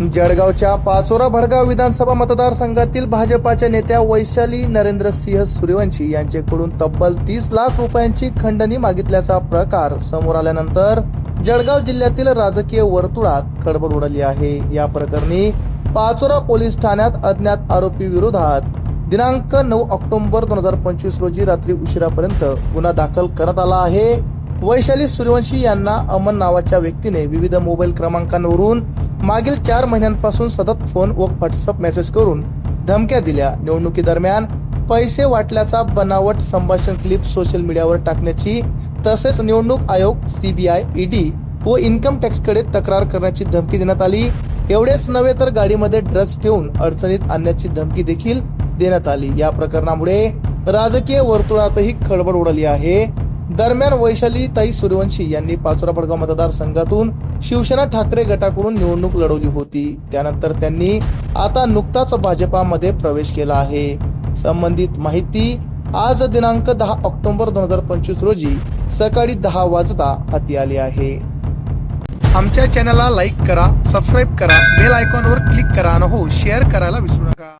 जळगावच्या पाचोरा भडगाव विधानसभा मतदारसंघातील भाजपाच्या नेत्या वैशाली नरेंद्र सिंह सूर्यवंशी यांच्याकडून तब्बल तीस लाख रुपयांची खंडणी मागितल्याचा प्रकार समोर आल्यानंतर जळगाव जिल्ह्यातील राजकीय वर्तुळात खडबड उडाली आहे. या प्रकरणी पाचोरा पोलीस ठाण्यात अज्ञात आरोपी विरोधात दिनांक नऊ ऑक्टोबर दोन हजार पंचवीस रोजी रात्री उशिरापर्यंत गुन्हा दाखल करण्यात आला आहे. वैशाली सूर्यवंशी यांना अमन नावाच्या व्यक्तीने विविध मोबाईल क्रमांकांवरून मागील चार महिन्यांपासून सतत फोन व व्हॉट्सअप मेसेज करून धमक्या दिल्या. निवडणुकीदरम्यान पैसे वाटल्याचा बनावट संभाषण क्लिप सोशल मीडियावर टाकण्याची तसेच निवडणूक आयोग सीबीआय ईडी व इन्कम टॅक्सकडे तक्रार करण्याची धमकी देण्यात आली. एवढेच नव्हे तर गाडीमध्ये ड्रग्ज ठेवून अडचणीत आणण्याची धमकी देखील देण्यात आली. या प्रकरणामुळे राजकीय वर्तुळातही खळबळ उडाली आहे. दरम्यान वैशाली ताई सूर्यवंशी यांनी पाचोरा बडगाव मतदारसंघातून शिवसेना ठाकरे गटाकडून निवडणूक लढवली होती. त्यानंतर त्यांनी आता नुकताच भाजपामध्ये प्रवेश केला आहे. संबंधित माहिती आज दिनांक दहा ऑक्टोबर दोन हजार पंचवीस रोजी सकाळी दहा वाजता हाती आली आहे. आमच्या चॅनलला लाईक करा सबस्क्राईब करा बेल आयकॉनवर क्लिक करा आणि हो शेअर करायला विसरू नका.